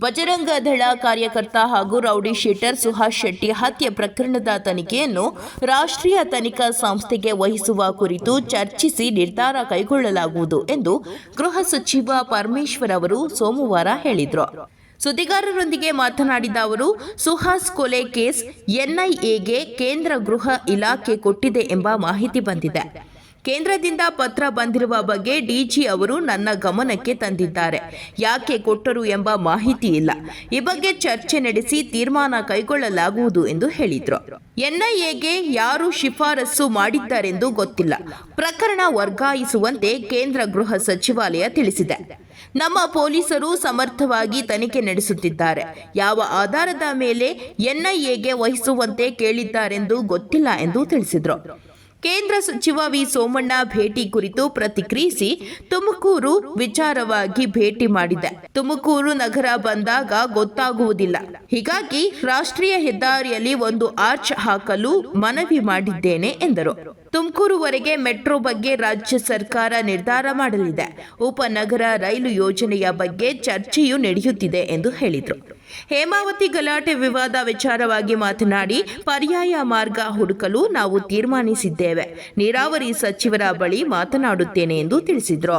ಬಜರಂಗ ದಳ ಕಾರ್ಯಕರ್ತ ಹಾಗೂ rowdy sheeter Suhas Shetty ಹತ್ಯೆ ಪ್ರಕರಣದ ತನಿಖೆಯನ್ನು ರಾಷ್ಟ್ರೀಯ ತನಿಖಾ ಸಂಸ್ಥೆಗೆ ವಹಿಸುವ ಕುರಿತು ಚರ್ಚಿಸಿ ನಿರ್ಧಾರ ಕೈಗೊಳ್ಳಲಾಗುವುದು ಎಂದು ಗೃಹ ಸಚಿವ ಪರಮೇಶ್ವರ್ ಅವರು ಸೋಮವಾರ ಹೇಳಿದರು. ಸುದ್ದಿಗಾರರೊಂದಿಗೆ ಮಾತನಾಡಿದ ಅವರು, ಸುಹಾಸ್ ಕೊಲೆ ಕೇಸ್ ಎನ್ಐಎಗೆ ಕೇಂದ್ರ ಗೃಹ ಇಲಾಖೆ ಕೊಟ್ಟಿದೆ ಎಂಬ ಮಾಹಿತಿ ಬಂದಿದೆ. ಕೇಂದ್ರದಿಂದ ಪತ್ರ ಬಂದಿರುವ ಬಗ್ಗೆ ಡಿಜಿ ಅವರು ನನ್ನ ಗಮನಕ್ಕೆ ತಂದಿದ್ದಾರೆ. ಯಾಕೆ ಕೊಟ್ಟರು ಎಂಬ ಮಾಹಿತಿ ಇಲ್ಲ. ಈ ಬಗ್ಗೆ ಚರ್ಚೆ ನಡೆಸಿ ತೀರ್ಮಾನ ಕೈಗೊಳ್ಳಲಾಗುವುದು ಎಂದು ಹೇಳಿದರು. ಎನ್ಐಎಗೆ ಯಾರು ಶಿಫಾರಸು ಮಾಡಿದ್ದಾರೆಂದು ಗೊತ್ತಿಲ್ಲ. ಪ್ರಕರಣ ವರ್ಗಾಯಿಸುವಂತೆ ಕೇಂದ್ರ ಗೃಹ ಸಚಿವಾಲಯ ತಿಳಿಸಿದೆ. ನಮ್ಮ ಪೊಲೀಸರು ಸಮರ್ಥವಾಗಿ ತನಿಖೆ ನಡೆಸುತ್ತಿದ್ದಾರೆ. ಯಾವ ಆಧಾರದ ಮೇಲೆ ಎನ್ಐಎಗೆ ವಹಿಸುವಂತೆ ಕೇಳಿದ್ದಾರೆಂದು ಗೊತ್ತಿಲ್ಲ ಎಂದು ತಿಳಿಸಿದರು. ಕೇಂದ್ರ ಸಚಿವ ವಿ ಸೋಮಣ್ಣ ಭೇಟಿ ಕುರಿತು ಪ್ರತಿಕ್ರಿಯಿಸಿ ತುಮಕೂರು ವಿಚಾರವಾಗಿ ಭೇಟಿ ಮಾಡಿದೆ. ತುಮಕೂರು ನಗರ ಬಂದಾಗ ಗೊತ್ತಾಗುವುದಿಲ್ಲ. ಹೀಗಾಗಿ ರಾಷ್ಟ್ರೀಯ ಹೆದ್ದಾರಿಯಲ್ಲಿ ಒಂದು ಆರ್ಚ್ ಹಾಕಲು ಮನವಿ ಮಾಡಿದ್ದೇನೆ ಎಂದರು. ತುಮಕೂರುವರೆಗೆ ಮೆಟ್ರೋ ಬಗ್ಗೆ ರಾಜ್ಯ ಸರ್ಕಾರ ನಿರ್ಧಾರ ಮಾಡಲಿದೆ. ಉಪನಗರ ರೈಲು ಯೋಜನೆಯ ಬಗ್ಗೆ ಚರ್ಚೆಯೂ ನಡೆಯುತ್ತಿದೆ ಎಂದು ಹೇಳಿದರು. ಹೇಮಾವತಿ ಗಲಾಟೆ ವಿವಾದ ವಿಚಾರವಾಗಿ ಮಾತನಾಡಿ, ಪರ್ಯಾಯ ಮಾರ್ಗ ಹುಡುಕಲು ನಾವು ತೀರ್ಮಾನಿಸಿದ್ದೇವೆ. ನೀರಾವರಿ ಸಚಿವರ ಬಳಿ ಮಾತನಾಡುತ್ತೇನೆ ಎಂದು ತಿಳಿಸಿದರು.